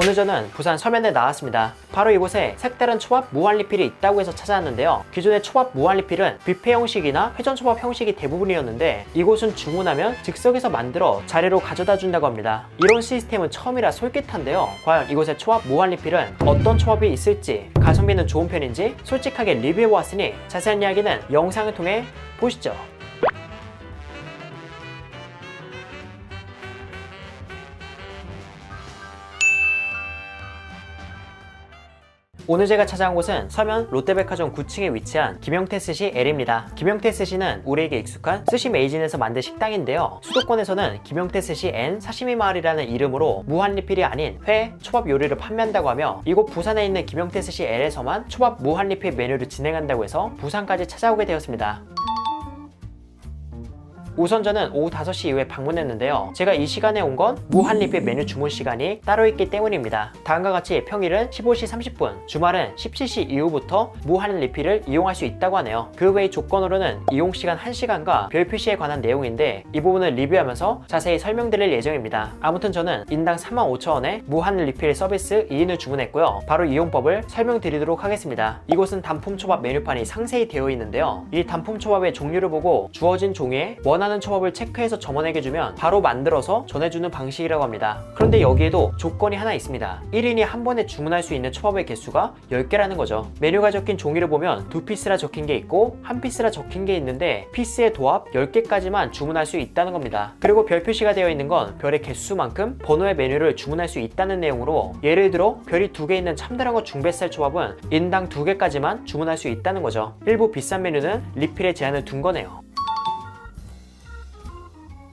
오늘 저는 부산 서면에 나왔습니다. 바로 이곳에 색다른 초밥 무한리필이 있다고 해서 찾아왔는데요. 기존의 초밥 무한리필은 뷔페 형식이나 회전 초밥 형식이 대부분이었는데 이곳은 주문하면 즉석에서 만들어 자리로 가져다 준다고 합니다. 이런 시스템은 처음이라 솔깃한데요. 과연 이곳의 초밥 무한리필은 어떤 초밥이 있을지 가성비는 좋은 편인지 솔직하게 리뷰해보았으니 자세한 이야기는 영상을 통해 보시죠. 오늘 제가 찾아온 곳은 서면 롯데백화점 9층에 위치한 김영태 스시 L입니다. 김영태 스시는 우리에게 익숙한 스시 메이진에서 만든 식당인데요. 수도권에서는 김영태 스시 N 사시미 마을이라는 이름으로 무한 리필이 아닌 회, 초밥 요리를 판매한다고 하며 이곳 부산에 있는 김영태 스시 L에서만 초밥 무한 리필 메뉴를 진행한다고 해서 부산까지 찾아오게 되었습니다. 우선 저는 오후 5시 이후에 방문했는데요. 제가 이 시간에 온 건 무한리필 메뉴 주문 시간이 따로 있기 때문입니다. 다음과 같이 평일은 15시 30분, 주말은 17시 이후부터 무한리필을 이용할 수 있다고 하네요. 그 외의 조건으로는 이용 시간 1시간과 별 표시에 관한 내용인데 이 부분을 리뷰하면서 자세히 설명드릴 예정입니다. 아무튼 저는 인당 35,000원에 무한리필 서비스 2인을 주문했고요. 바로 이용법을 설명드리도록 하겠습니다. 이곳은 단품 초밥 메뉴판이 상세히 되어 있는데요. 이 단품 초밥의 종류를 보고 주어진 종이에 원하는 초밥을 체크해서 점원에게 주면 바로 만들어서 전해주는 방식이라고 합니다. 그런데 여기에도 조건이 하나 있습니다. 1인이 한 번에 주문할 수 있는 초밥의 개수가 10개라는 거죠. 메뉴가 적힌 종이를 보면 두 피스라 적힌 게 있고 한 피스라 적힌 게 있는데 피스의 도합 10개까지만 주문할 수 있다는 겁니다. 그리고 별 표시가 되어 있는 건 별의 개수만큼 번호의 메뉴를 주문할 수 있다는 내용으로 예를 들어 별이 두 개 있는 참다랑어 중뱃살 초밥은 인당 두 개까지만 주문할 수 있다는 거죠. 일부 비싼 메뉴는 리필에 제한을 둔 거네요.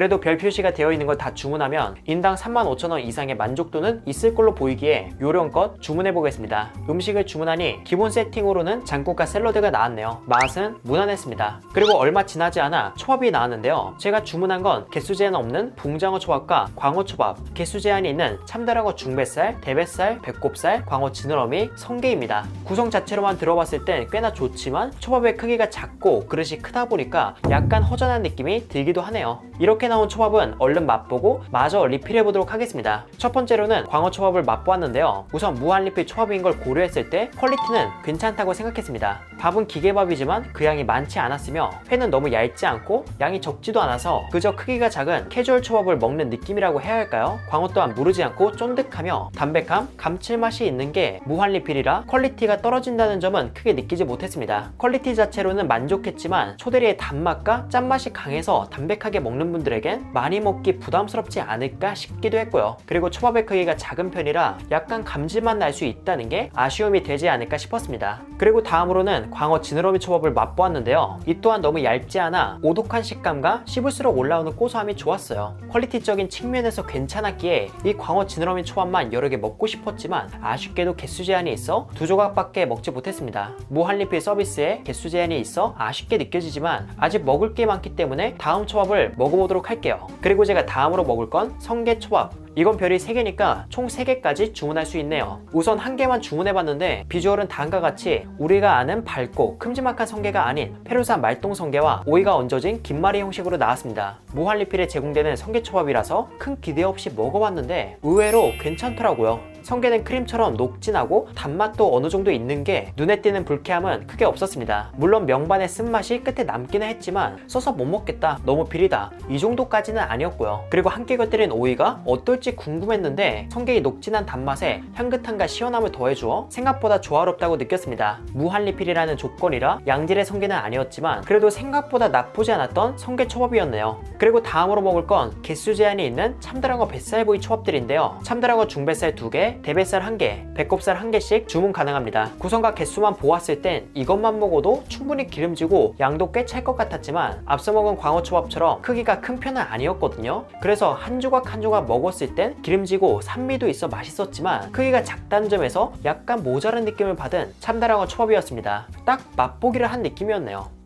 그래도 별 표시가 되어 있는 걸다 주문하면 인당 35,000원 이상의 만족도는 있을 걸로 보이기에 요령껏 주문해 보겠습니다. 음식을 주문하니 기본 세팅으로는 장국과 샐러드가 나왔네요. 맛은 무난했습니다. 그리고 얼마 지나지 않아 초밥이 나왔는데요. 제가 주문한 건 개수 제한 없는 붕장어 초밥과 광어 초밥, 개수 제한이 있는 참다랑어 중뱃살, 대뱃살, 배꼽살, 광어 지느러미, 성게입니다. 구성 자체로만 들어봤을 땐 꽤나 좋지만 초밥의 크기가 작고 그릇이 크다 보니까 약간 허전한 느낌이 들기도 하네요. 이렇게 나온 초밥은 얼른 맛보고 마저 리필해 보도록 하겠습니다. 첫 번째로는 광어 초밥을 맛보았는데요. 우선 무한 리필 초밥인 걸 고려했을 때 퀄리티는 괜찮다고 생각했습니다. 밥은 기계밥이지만 그 양이 많지 않았으며 회는 너무 얇지 않고 양이 적지도 않아서 그저 크기가 작은 캐주얼 초밥을 먹는 느낌이라고 해야 할까요? 광어 또한 무르지 않고 쫀득하며 담백함, 감칠맛이 있는 게 무한 리필이라 퀄리티가 떨어진다는 점은 크게 느끼지 못했습니다. 퀄리티 자체로는 만족했지만 초대리의 단맛과 짠맛이 강해서 담백하게 먹는 분들에 겐 많이 먹기 부담스럽지 않을까 싶기도 했고요. 그리고 초밥의 크기가 작은 편이라 약간 감질만 날 수 있다는 게 아쉬움이 되지 않을까 싶었습니다. 그리고 다음으로는 광어 지느러미 초밥을 맛보았는데요. 이 또한 너무 얇지 않아 오독한 식감과 씹을수록 올라오는 고소함이 좋았어요. 퀄리티적인 측면에서 괜찮았기에 이 광어 지느러미 초밥만 여러 개 먹고 싶었지만 아쉽게도 개수 제한이 있어 두 조각밖에 먹지 못했습니다. 무한리필 서비스에 개수 제한이 있어 아쉽게 느껴지지만 아직 먹을 게 많기 때문에 다음 초밥을 먹어보도록 할게요. 그리고 제가 다음으로 먹을 건 성게초밥. 이건 별이 3개니까 총 3개까지 주문할 수 있네요. 우선 한 개만 주문해봤는데 비주얼은 다음과 같이 우리가 아는 밝고 큼지막한 성게가 아닌 페루산 말똥 성게와 오이가 얹어진 김말이 형식으로 나왔습니다. 무한리필에 제공되는 성게초밥이라서 큰 기대 없이 먹어봤는데 의외로 괜찮더라고요. 성게는 크림처럼 녹진하고 단맛도 어느 정도 있는 게 눈에 띄는 불쾌함은 크게 없었습니다. 물론 명반의 쓴맛이 끝에 남기는 했지만 써서 못 먹겠다, 너무 비리다 이 정도까지는 아니었고요. 그리고 함께 곁들인 오이가 어떨 지 궁금했는데 성게의 녹진한 단맛에 향긋함과 시원함을 더해주어 생각보다 조화롭다고 느꼈습니다. 무한리필이라는 조건이라 양질의 성게는 아니었지만 그래도 생각보다 나쁘지 않았던 성게 초밥이었네요. 그리고 다음으로 먹을 건 개수 제한이 있는 참다랑어 뱃살구이 초밥들인데요. 참다랑어 중뱃살 2개, 대뱃살 1개, 배꼽살 1개씩 주문 가능합니다. 구성과 개수만 보았을 땐 이것만 먹어도 충분히 기름지고 양도 꽤 찰 것 같았지만 앞서 먹은 광어 초밥처럼 크기가 큰 편은 아니었거든요. 그래서 한 조각 한 조각 먹었을 땐 기름지고 산미도 있어 맛있었지만 크기가 작다는 점에서 약간 모자란 느낌을 받은 참다랑어 초밥이었습니다. 딱 맛보기를 한 느낌이었네요.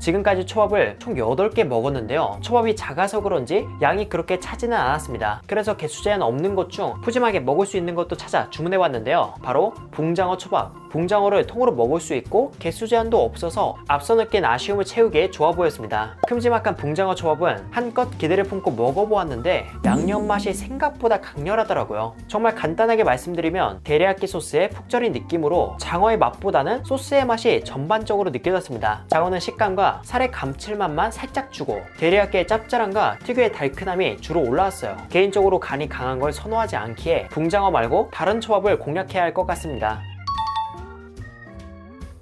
지금까지 초밥을 총 8개 먹었는데요. 초밥이 작아서 그런지 양이 그렇게 차지는 않았습니다. 그래서 개수 제한 없는 것 중 푸짐하게 먹을 수 있는 것도 찾아 주문해 왔는데요. 바로 붕장어 초밥. 붕장어를 통으로 먹을 수 있고 개수 제한도 없어서 앞서 느낀 아쉬움을 채우기에 좋아 보였습니다. 큼지막한 붕장어 초밥은 한껏 기대를 품고 먹어보았는데 양념 맛이 생각보다 강렬하더라고요. 정말 간단하게 말씀드리면 데리야끼 소스의 푹 절인 느낌으로 장어의 맛보다는 소스의 맛이 전반적으로 느껴졌습니다. 장어는 식감과 살의 감칠맛만 살짝 주고 데리야끼의 짭짤함과 특유의 달큰함이 주로 올라왔어요. 개인적으로 간이 강한 걸 선호하지 않기에 붕장어 말고 다른 초밥을 공략해야 할 것 같습니다.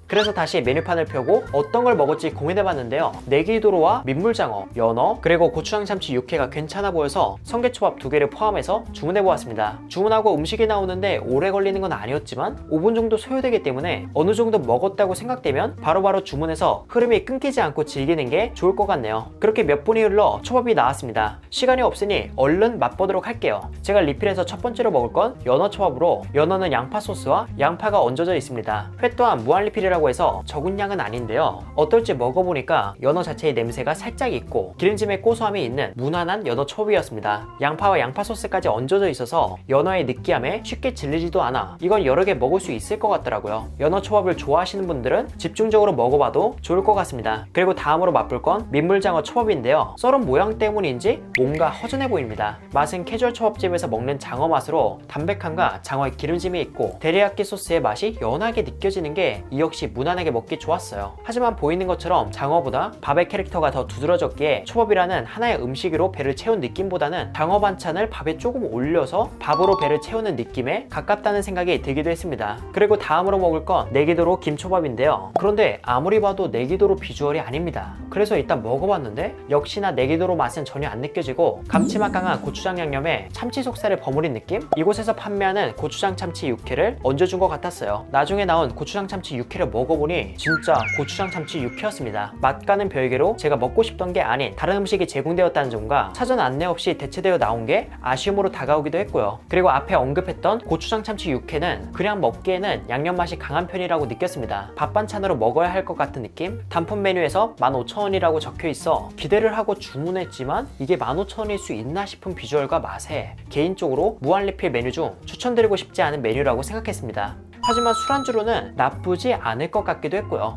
그래서 다시 메뉴판을 펴고 어떤 걸 먹을지 고민해봤는데요. 내기도로와 민물장어, 연어, 그리고 고추장 참치 육회가 괜찮아 보여서 성게초밥 두 개를 포함해서 주문해보았습니다. 주문하고 음식이 나오는데 오래 걸리는 건 아니었지만 5분 정도 소요되기 때문에 어느 정도 먹었다고 생각되면 바로바로 주문해서 흐름이 끊기지 않고 즐기는 게 좋을 것 같네요. 그렇게 몇 분이 흘러 초밥이 나왔습니다. 시간이 없으니 얼른 맛보도록 할게요. 제가 리필해서 첫 번째로 먹을 건 연어 초밥으로 연어는 양파 소스와 양파가 얹어져 있습니다. 회 또한 무한 리필이라고 해서 적은 양은 아닌데요. 어떨지 먹어보니까 연어 자체의 냄새가 살짝 있고 기름짐의 고소함이 있는 무난한 연어 초밥이었습니다. 양파와 양파 소스까지 얹어져 있어서 연어의 느끼함에 쉽게 질리지도 않아 이건 여러 개 먹을 수 있을 것 같더라고요. 연어 초밥을 좋아하시는 분들은 집중적으로 먹어봐도 좋을 것 같습니다. 그리고 다음으로 맛볼 건 민물장어 초밥인데요. 썰은 모양 때문인지 뭔가 허전해 보입니다. 맛은 캐주얼 초밥집에서 먹는 장어 맛으로 담백함과 장어의 기름짐이 있고 데리야끼 소스의 맛이 연하게 느껴지는 게 이 역시 무난하게 먹기 좋았어요. 하지만 보이는 것처럼 장어보다 밥의 캐릭터가 더 두드러졌기에 초밥이라는 하나의 음식으로 배를 채운 느낌보다는 장어 반찬을 밥에 조금 올려서 밥으로 배를 채우는 느낌에 가깝다는 생각이 들기도 했습니다. 그리고 다음으로 먹을 건 내기도로 김초밥인데요. 그런데 아무리 봐도 내기도로 비주얼이 아닙니다. 그래서 일단 먹어봤는데 역시나 내기도로 맛은 전혀 안 느껴지고 감칠맛 강한 고추장 양념에 참치 속살을 버무린 느낌? 이곳에서 판매하는 고추장 참치 육회를 얹어준 것 같았어요. 나중에 나온 고추장 참치 육회를 먹 어보니 진짜 고추장 참치 육회였습니다. 맛과는 별개로 제가 먹고 싶던 게 아닌 다른 음식이 제공되었다는 점과 사전 안내 없이 대체되어 나온 게 아쉬움으로 다가오기도 했고요. 그리고 앞에 언급했던 고추장 참치 육회는 그냥 먹기에는 양념 맛이 강한 편이라고 느꼈습니다. 밥 반찬으로 먹어야 할 것 같은 느낌? 단품 메뉴에서 15,000원이라고 적혀 있어 기대를 하고 주문했지만 이게 15,000원일 수 있나 싶은 비주얼과 맛에 개인적으로 무한리필 메뉴 중 추천드리고 싶지 않은 메뉴라고 생각했습니다. 하지만 술안주로는 나쁘지 않을 것 같기도 했고요.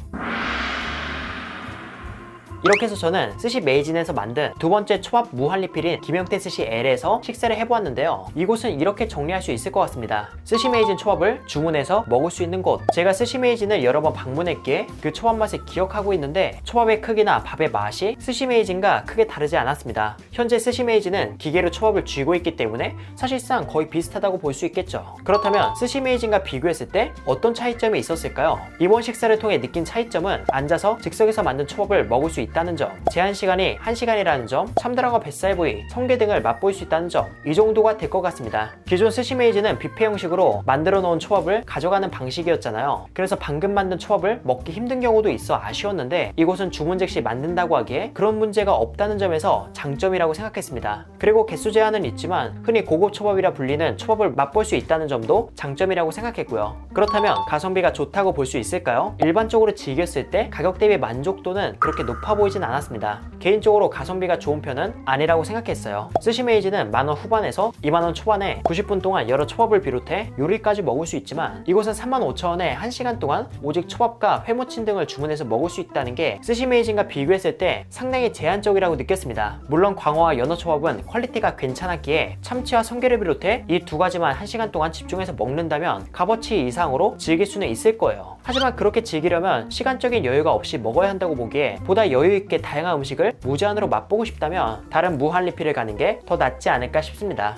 이렇게 해서 저는 스시 메이진에서 만든 두 번째 초밥 무한리필인 김영태 스시 L에서 식사를 해보았는데요. 이곳은 이렇게 정리할 수 있을 것 같습니다. 스시 메이진 초밥을 주문해서 먹을 수 있는 곳. 제가 스시 메이진을 여러 번 방문했기에 그 초밥 맛을 기억하고 있는데 초밥의 크기나 밥의 맛이 스시 메이진과 크게 다르지 않았습니다. 현재 스시 메이진은 기계로 초밥을 쥐고 있기 때문에 사실상 거의 비슷하다고 볼 수 있겠죠. 그렇다면 스시 메이진과 비교했을 때 어떤 차이점이 있었을까요? 이번 식사를 통해 느낀 차이점은 앉아서 즉석에서 만든 초밥을 먹을 수 있다 있다는 점, 제한 시간이 1시간이라는 점, 참드라고 뱃살 부위, 성게 등을 맛볼 수 있다는 점, 이 정도가 될 것 같습니다. 기존 스시메이즈는 뷔페 형식으로 만들어 놓은 초밥을 가져가는 방식이었잖아요. 그래서 방금 만든 초밥을 먹기 힘든 경우도 있어 아쉬웠는데 이곳은 주문 즉시 만든다고 하기에 그런 문제가 없다는 점에서 장점이라고 생각했습니다. 그리고 개수 제한은 있지만 흔히 고급 초밥이라 불리는 초밥을 맛볼 수 있다는 점도 장점이라고 생각했고요. 그렇다면 가성비가 좋다고 볼 수 있을까요? 일반적으로 즐겼을 때 가격 대비 만족도는 그렇게 높아 보이 진 않았습니다. 개인적으로 가성비가 좋은 편은 아니라고 생각했어요. 스시메이지는 만원 후반에서 2만원 초반에 90분 동안 여러 초밥을 비롯해 요리까지 먹을 수 있지만 이곳은 35,000원에 1시간 동안 오직 초밥과 회무침 등을 주문해서 먹을 수 있다는 게 스시메이진과 비교했을 때 상당히 제한적이라고 느꼈습니다. 물론 광어와 연어 초밥은 퀄리티가 괜찮았기에 참치와 성게를 비롯해 이 두 가지만 1시간 동안 집중해서 먹는다면 값어치 이상으로 즐길 수는 있을 거예요. 하지만 그렇게 즐기려면 시간적인 여유가 없이 먹어야 한다고 보기에 보다 여유 있게 다양한 음식을 무제한으로 맛보고 싶다면 다른 무한 리필을 가는 게 더 낫지 않을까 싶습니다.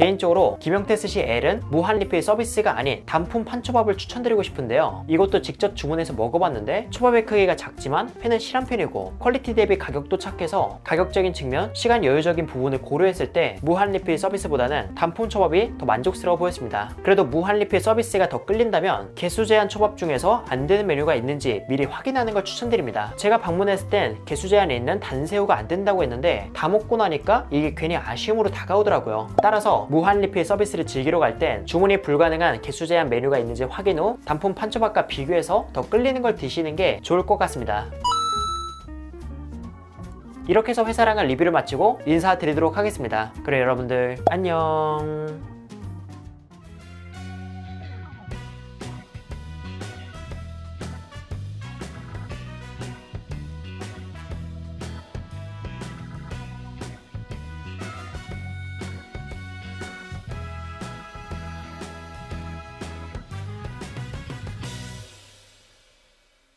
개인적으로 김영태 스시 L은 무한 리필 서비스가 아닌 단품 판초밥을 추천드리고 싶은데요. 이것도 직접 주문해서 먹어봤는데 초밥의 크기가 작지만 회는 실한 편이고 퀄리티 대비 가격도 착해서 가격적인 측면, 시간 여유적인 부분을 고려했을 때 무한 리필 서비스보다는 단품 초밥이 더 만족스러워 보였습니다. 그래도 무한 리필 서비스가 더 끌린다면 개수 제한 초밥 중에서 안 되는 메뉴가 있는지 미리 확인하는 걸 추천드립니다. 제가 방문했을 땐 개수 제한에 있는 단새우가 안 된다고 했는데 다 먹고 나니까 이게 괜히 아쉬움으로 다가오더라고요. 따라서 무한 리필 서비스를 즐기러 갈 땐 주문이 불가능한 개수 제한 메뉴가 있는지 확인 후 단품 판초밥과 비교해서 더 끌리는 걸 드시는 게 좋을 것 같습니다. 이렇게 해서 회사랑을 리뷰를 마치고 인사드리도록 하겠습니다. 그래 여러분들 안녕